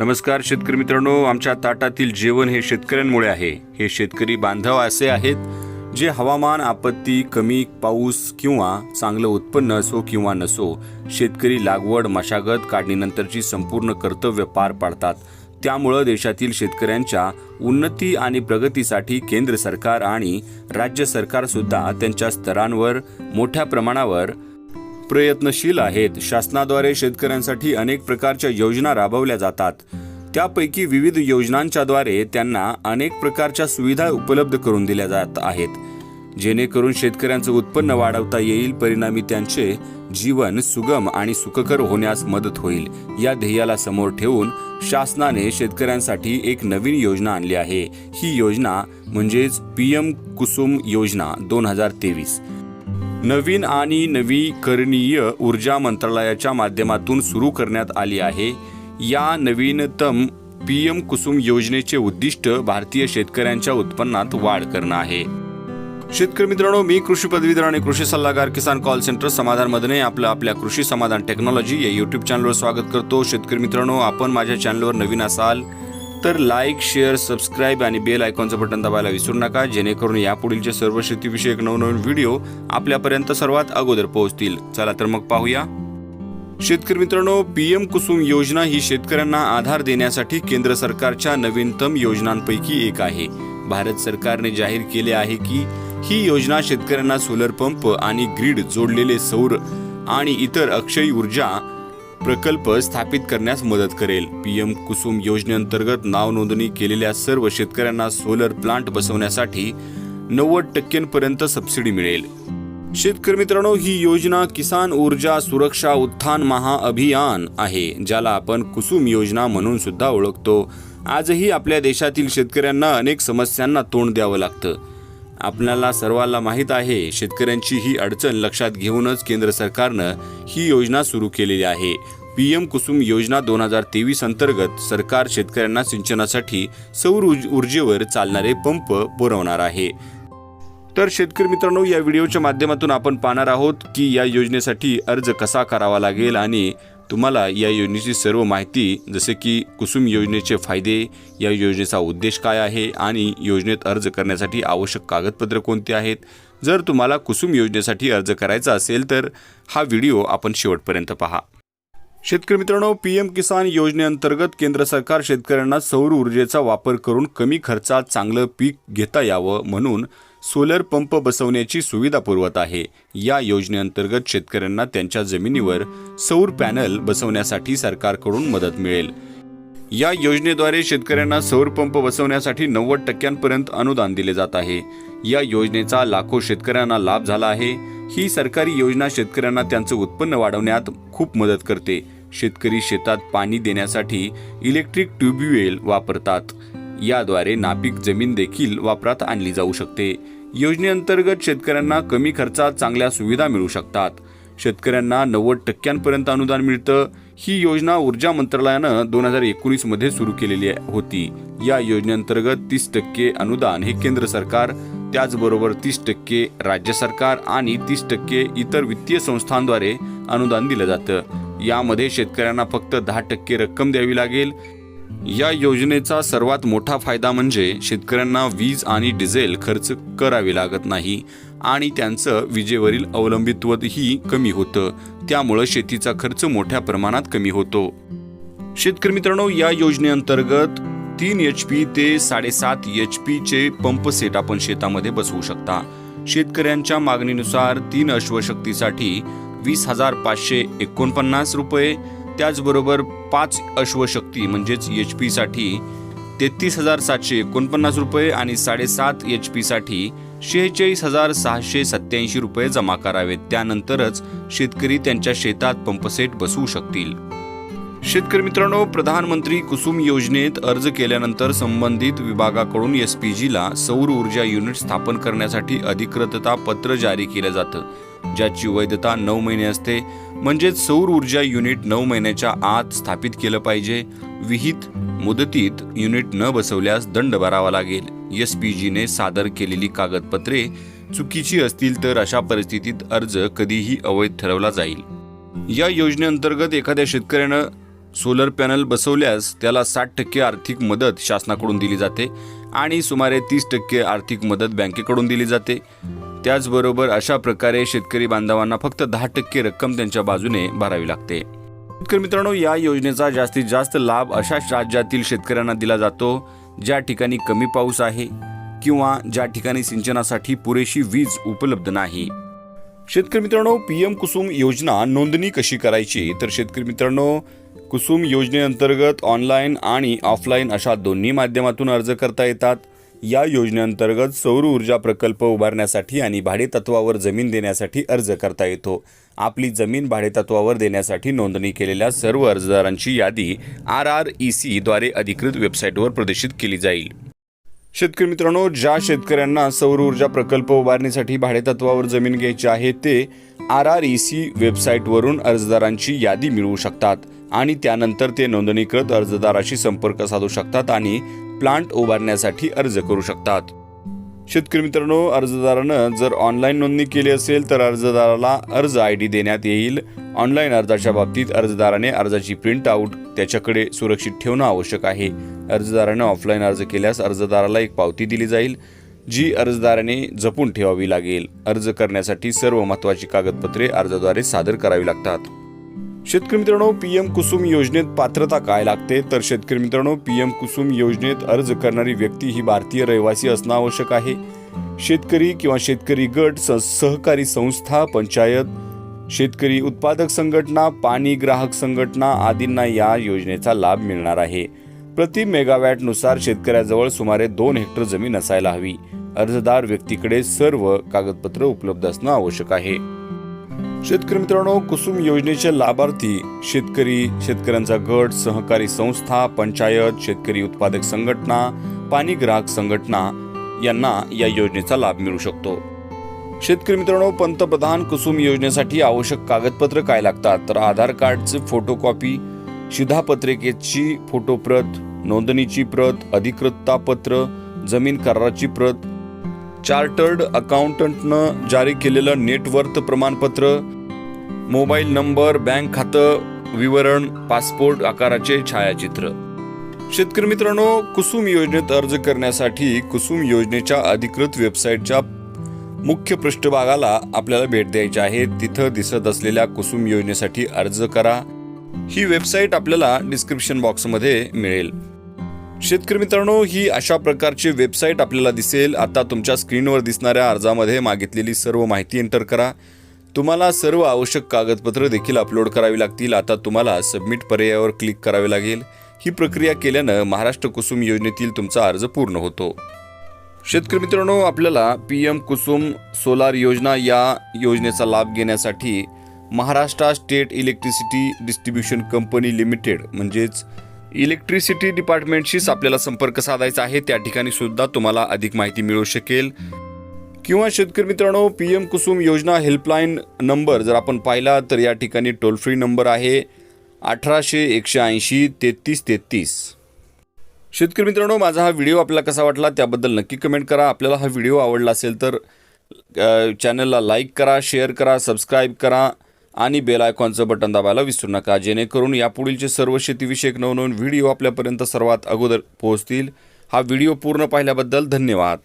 नमस्कार शेतकरी मित्रांनो आमच्या ताटातील जेवण हे शेतकऱ्यांमुळे आहे. हे शेतकरी बांधव असे आहेत जे हवामान आपत्ती कमी पाऊस किंवा चांगलं उत्पन्न असो किंवा नसो शेतकरी लागवड मशागत काढणीनंतरची संपूर्ण कर्तव्य पार पाडतात. त्यामुळं देशातील शेतकऱ्यांच्या उन्नती आणि प्रगतीसाठी केंद्र सरकार आणि राज्य सरकारसुद्धा त्यांच्या स्तरांवर मोठ्या प्रमाणावर प्रयत्नशील आहेत. शासनाद्वारे शेतकऱ्यांसाठी अनेक प्रकारच्या योजना राबवल्या जातात. त्यापैकी विविध योजनांच्याद्वारे त्यांना अनेक प्रकारच्या सुविधा उपलब्ध करून दिल्या जात आहेत. जेणेकरून शेतकऱ्यांचं उत्पन्न वाढवता येईल परिणामी त्यांचे जीवन सुगम आणि सुखकर होण्यास मदत होईल. या ध्येयाला समोर ठेवून शासनाने शेतकऱ्यांसाठी एक नवीन योजना आणली आहे. ही योजना म्हणजेच पी एम कुसुम योजना दोन हजार तेवीस. नवीन आणि नवीकरणीय ऊर्जा मंत्रालयाच्या माध्यमातून सुरू करण्यात आली आहे. या नवीनतम पी एम कुसुम योजनेचे उद्दिष्ट भारतीय शेतकऱ्यांच्या उत्पन्नात वाढ करणं आहे. शेतकरी मित्रांनो मी कृषी पदवीधर आणि कृषी सल्लागार किसान कॉल सेंटर समाधान मधने आपलं आपल्या कृषी समाधान टेक्नॉलॉजी या युट्यूब चॅनलवर स्वागत करतो. शेतकरी मित्रांनो आपण माझ्या चॅनलवर नवीन असाल तर लाईक शेअर सबस्क्राईब आणि बेल आयकॉनचं बटन दाबायला विसरू नका. जेणेकरून यापुढीलचे सर्व शेतीविषयक नवनवीन व्हिडिओ आपल्यापर्यंत सर्वात अगोदर पोहोचतील. चला तर मग पाहूया. शेतकरी मित्रांनो पीएम कुसुम योजना ही शेतकऱ्यांना आधार देण्यासाठी केंद्र सरकारच्या नवीनतम योजनांपैकी एक आहे. भारत सरकारने जाहीर केले आहे की ही योजना शेतकऱ्यांना सोलर पंप आणि ग्रीड जोडलेले सौर आणि इतर अक्षय ऊर्जा प्रकल्प स्थापित करण्यास मदत करेल. पीएम कुसुम योजनेअंतर्गत नाव नोंदणी केलेल्या सर्व शेतकऱ्यांना सोलर प्लांट बसवण्यासाठी नव्वद टक्क्यांपर्यंत सबसिडी मिळेल. शेतकरी मित्रांनो ही योजना किसान ऊर्जा सुरक्षा उत्थान महाअभियान आहे ज्याला आपण कुसुम योजना म्हणून सुद्धा ओळखतो. आजही आपल्या देशातील शेतकऱ्यांना अनेक समस्यांना तोंड द्यावं लागतं. आपल्याला सर्वांना माहीत आहे शेतकऱ्यांची ही अडचण लक्षात घेऊनच केंद्र सरकारनं ही योजना सुरू केलेली आहे. पी एम कुसुम योजना दोन हजार तेवीस अंतर्गत सरकार शेतकऱ्यांना सिंचनासाठी सौर ऊर्ज- ऊर्जेवर चालणारे पंप पुरवणार आहे. तर शेतकरी मित्रांनो या व्हिडिओच्या माध्यमातून आपण पाहणार आहोत की या योजनेसाठी अर्ज कसा करावा लागेल आणि तुम्हाला या योजनेची सर्व माहिती जसे की कुसुम योजनेचे फायदे या योजनेचा उद्देश काय आहे आणि योजनेत अर्ज करण्यासाठी आवश्यक कागदपत्र कोणते आहेत? जर तुम्हाला कुसुम योजनेसाठी अर्ज करायचा असेल तर हा व्हिडिओ आपण शेवटपर्यंत पहा. शेतकरी मित्रांनो पी एम किसान योजनेअंतर्गत केंद्र सरकार शेतकऱ्यांना सौर ऊर्जेचा वापर करून कमी खर्चात चांगलं पीक घेता यावं म्हणून सोलर पंप बसवण्याची सुविधा पुरवत आहे. या योजनेअंतर्गत शेतकऱ्यांना त्यांच्या जमिनीवर सौर पॅनल बसवण्यासाठी सरकारकडून मदत मिळेल. या योजनेद्वारे शेतकऱ्यांना सौर पंप बसवण्यासाठी नव्वद टक्क्यांपर्यंत अनुदान दिले जात आहे. या योजनेचा लाखो शेतकऱ्यांना लाभ झाला आहे. ही सरकारी योजना शेतकऱ्यांना त्यांचं उत्पन्न वाढवण्यात खूप मदत करते. शेतकरी शेतात पाणी देण्यासाठी इलेक्ट्रिक ट्यूबवेल वापरतात. याद्वारे नापीक जमीन देखील वापरात आणली जाऊ शकते. योजनेअंतर्गत शेतकऱ्यांना कमी खर्चात चांगल्या सुविधा मिळू शकतात. शेतकऱ्यांना नव्वद टक्क्यांपर्यंत अनुदान मिळतं. ही योजना ऊर्जा मंत्रालयानं दोन हजार एकोणीसमध्ये सुरू केलेली होती. या योजनेअंतर्गत तीस टक्के अनुदान हे केंद्र सरकार त्याचबरोबर तीस टक्के राज्य सरकार आणि तीस टक्के इतर वित्तीय संस्थांद्वारे अनुदान दिलं जातं. यामध्ये शेतकऱ्यांना फक्त दहा टक्के रक्कम द्यावी लागेल. या योजनेचा सर्वात मोठा फायदा म्हणजे शेतकऱ्यांना वीज आणि डिझेल खर्च करावे लागत नाही आणि त्यांचं विजेवरील अवलंबित्वही कमी होतं. त्यामुळं शेतीचा खर्च मोठ्या प्रमाणात कमी होतो. शेतकरी मित्रांनो या योजनेअंतर्गत तीन एच पी ते साडेसात एच पीचे पंपसेट पंप सेट आपण शेतामध्ये बसवू शकता. शेतकऱ्यांच्या मागणीनुसार तीन अश्वशक्तीसाठी वीस हजार पाचशे एकोणपन्नास रुपये त्याचबरोबर पाच अश्वशक्ती म्हणजेच एच पीसाठी तेहतीस हजार सातशे एकोणपन्नास रुपये आणि साडेसात एच पीसाठी शेहेचाळीस हजार सहाशे सत्याऐंशी रुपये जमा करावेत. त्यानंतरच शेतकरी त्यांच्या शेतात पंपसेट बसवू शकतील. शेतकरी मित्रांनो प्रधानमंत्री कुसुम योजनेत अर्ज केल्यानंतर संबंधित विभागाकडून एस पी जीला सौर ऊर्जा युनिट स्थापन करण्यासाठी अधिकृतता पत्र जारी केलं जातं. ज्याची वैधता नऊ महिने असते म्हणजेच सौर ऊर्जा युनिट नऊ महिन्याच्या आत स्थापित केलं पाहिजे. विहित मुदतीत युनिट न बसवल्यास दंड भरावा लागेल. एस पी जीने सादर केलेली कागदपत्रे चुकीची असतील तर अशा परिस्थितीत अर्ज कधीही अवैध ठरवला जाईल. या योजनेअंतर्गत एखाद्या शेतकऱ्यानं सोलर पॅनल बसवल्यास त्याला साठ टक्के आर्थिक मदत शासनाकडून दिली जाते आणि सुमारे तीस टक्के आर्थिक मदत बँकेकडून दिली जाते. त्याचबरोबर अशा प्रकारे शेतकरी बांधवांना फक्त दहा टक्के रक्कम त्यांच्या बाजूने भरावी लागते. शेतकरी मित्रांनो या योजनेचा जास्तीत जास्त लाभ अशा राज्यातील शेतकऱ्यांना दिला जातो ज्या ठिकाणी कमी पाऊस आहे किंवा ज्या ठिकाणी सिंचनासाठी पुरेशी वीज उपलब्ध नाही. शेतकरी मित्रांनो पी एम कुसुम योजना नोंदणी कशी करायची? तर शेतकरी मित्रांनो कुसुम योजनेअंतर्गत ऑनलाईन आणि ऑफलाईन अशा दोन्ही माध्यमातून अर्ज करता येतात. या योजनेअंतर्गत सौर ऊर्जा प्रकल्प उभारण्यासाठी आणि भाडेतत्वावर जमीन देण्यासाठी अर्ज करता येतो. आपली जमीन भाडेतत्वावर देण्यासाठी नोंदणी केलेल्या सर्व अर्जदारांची यादी आर आर ई सीद्वारे अधिकृत वेबसाईटवर प्रदर्शित केली जाईल. शेतकरी मित्रांनो ज्या शेतकऱ्यांना सौर ऊर्जा प्रकल्प उभारण्यासाठी भाडेतत्वावर जमीन घ्यायची आहे ते आर आर ई सी वेबसाईटवरून अर्जदारांची यादी मिळवू शकतात आणि त्यानंतर ते नोंदणीकृत अर्जदाराशी संपर्क साधू शकतात आणि प्लांट उभारण्यासाठी अर्ज करू शकतात. शेतकरी मित्रांनो अर्जदारानं जर ऑनलाईन नोंदणी केली असेल तर अर्जदाराला अर्ज आय डी देण्यात येईल. ऑनलाईन अर्जाच्या बाबतीत अर्जदाराने अर्जाची प्रिंट आऊट त्याच्याकडे सुरक्षित ठेवणं आवश्यक आहे. अर्जदारानं ऑफलाईन अर्ज केल्यास अर्जदाराला एक पावती दिली जाईल जी अर्जदाराने जपून ठेवावी लागेल. अर्ज करण्यासाठी सर्व महत्त्वाची कागदपत्रे अर्जाद्वारे सादर करावी लागतात. शेतकरी मित्रांनो पी एम कुसुम योजनेत पात्रता काय लागते? तर शेतकरी मित्रांनो पी एम कुसुम योजनेत अर्ज करणारी व्यक्ती ही भारतीय रहिवासी असणं आवश्यक आहे. शेतकरी किंवा शेतकरी गट स- सहकारी संस्था पंचायत शेतकरी उत्पादक संघटना पाणी ग्राहक संघटना आदींना या योजनेचा लाभ मिळणार आहे. प्रति मेगावॅटनुसार शेतकऱ्याजवळ सुमारे दोन हेक्टर जमीन असायला हवी. अर्जदार व्यक्तीकडे सर्व कागदपत्र उपलब्ध असणं आवश्यक आहे. शेतकरी मित्रांनो कुसुम योजनेचे लाभार्थी शेतकरी शेतकऱ्यांचा गट सहकारी संस्था पंचायत शेतकरी उत्पादक संघटना पाणी ग्राहक संघटना यांना या योजनेचा लाभ मिळू शकतो. शेतकरी मित्रांनो पंतप्रधान कुसुम योजनेसाठी आवश्यक कागदपत्र काय लागतात? तर आधार कार्डचे फोटोकॉपी शिधापत्रिकेची फोटोप्रत नोंदणीची प्रत अधिकृततापत्र जमीन कराराची प्रत चार्टर्ड अकाउंटंटनं जारी केलेलं नेटवर्थ प्रमाणपत्र मोबाईल नंबर बँक खातं विवरण पासपोर्ट आकाराचे छायाचित्र. शेतकरी मित्रांनो कुसुम योजनेत अर्ज करण्यासाठी कुसुम योजनेच्या अधिकृत वेबसाईटच्या मुख्य पृष्ठभागाला आपल्याला भेट द्यायची आहे. तिथं दिसत असलेल्या कुसुम योजनेसाठी अर्ज करा. ही वेबसाईट आपल्याला डिस्क्रिप्शन बॉक्समध्ये मिळेल. शेतकरी मित्रांनो ही अशा प्रकारची वेबसाईट आपल्याला दिसेल. आता तुमच्या स्क्रीनवर दिसणाऱ्या अर्जामध्ये मागितलेली सर्व माहिती एंटर करा. तुम्हाला सर्व आवश्यक कागदपत्र देखील अपलोड करावी लागतील. आता तुम्हाला सबमिट पर्यायावर क्लिक करावे लागेल. ही प्रक्रिया केल्यानं महाराष्ट्र कुसुम योजनेतील तुमचा अर्ज पूर्ण होतो. शेतकरी मित्रांनो आपल्याला पी एम कुसुम सोलार योजना या योजनेचा लाभ घेण्यासाठी Maharashtra state electricity distribution company limited म्हणजेच इलेक्ट्रिसिटी डिपार्टमेंटशीच आपल्याला संपर्क साधायचा आहे. त्या ठिकाणी सुद्धा तुम्हाला अधिक माहिती मिळू शकेल. किंवा शेतकरी मित्रांनो पी एम कुसुम योजना हेल्पलाईन नंबर जर आपण पाहिला तर या ठिकाणी टोल फ्री नंबर आहे अठराशे एकशे ऐंशी तेहतीस तेहतीस. शेतकरी मित्रांनो माझा हा व्हिडिओ आपल्याला कसा वाटला त्याबद्दल नक्की कमेंट करा. आपल्याला हा व्हिडिओ आवडला असेल तर चॅनलला लाईक करा शेअर करा सबस्क्राईब करा. आणि बेल आयकॉनचं बटन दाबायला विसरू नका. जेणेकरून यापुढीलचे सर्व शेतीविषयक नवनवीन व्हिडिओ आपल्यापर्यंत सर्वात अगोदर पोहोचतील. हा व्हिडिओ पूर्ण पाहिल्याबद्दल धन्यवाद.